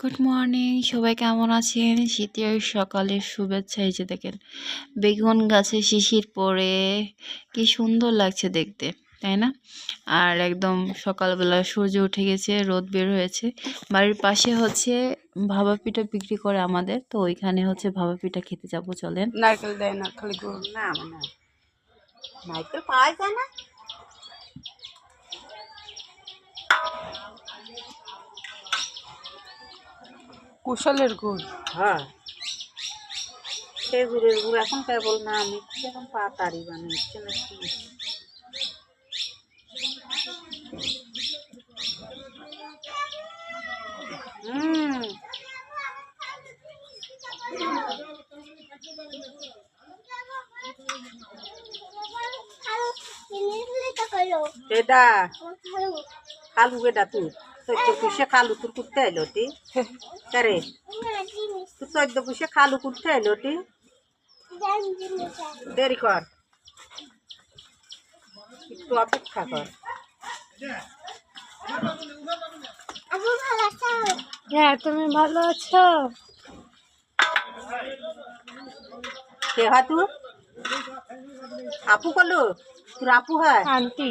Good morning সবাই কেমন আছেন? শীতের সকালের শুভেচ্ছা যে দেখেন, বেগুন গাছে শিশির পড়ে, কি সুন্দর লাগছে দেখতে, তাই না? আর একদম সকালবেলা সূর্য উঠে গেছে, রোদ বের হয়েছে। বাড়ির পাশে হচ্ছে ভাবা পিঠা বিক্রি করে আমাদের, তো ওইখানে হচ্ছে ভাবা পিঠা খেতে যাব, চলেন। নারকেল দেয় না, খালি গুড় না মানে নারকেল পাওয়া যায় না। কুশলের গুড়। হ্যাঁ। সে গুড়ের গুড় এখন কেবল না আমি এখন পাতারি বানাচ্ছে নাকি। হুম। এটা খালু বেটা তুই? চোদ্দ পুষে খালু তোর করতে এলো কারে চোদ্দ পুষে খালু করতে এলো দেরি কর। একটু অপেক্ষা কর। হ্যাঁ তুমি ভালো আছো? কে হয় তুই আপু কলো? তোর আপু হয়? আন্টি।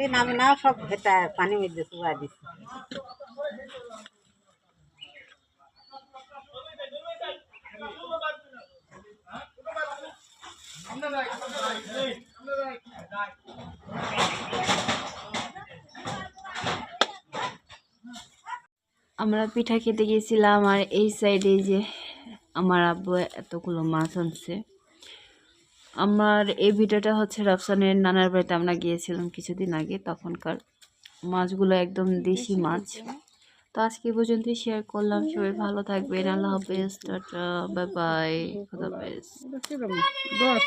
এই নামে না সব ভেটা পানি মধ্যে শুয়া দিছে। আমরা পিঠা খেতে গিয়েছিলাম আর এই সাইডে যে আমার আব্বু এতগুলো মাছ আনছে। আমার এই ভিডিওটা হচ্ছে রফসানের নানার বাড়িতে আমরা গিয়েছিলাম কিছুদিন আগে তখনকার মাছগুলো একদম দেশি মাছ তো আজকে পর্যন্তই শেয়ার করলাম সবাই ভালো থাকবেন আল্লাহ হাফেজ টাটা বাই বাই খুদা হাফেজ দশ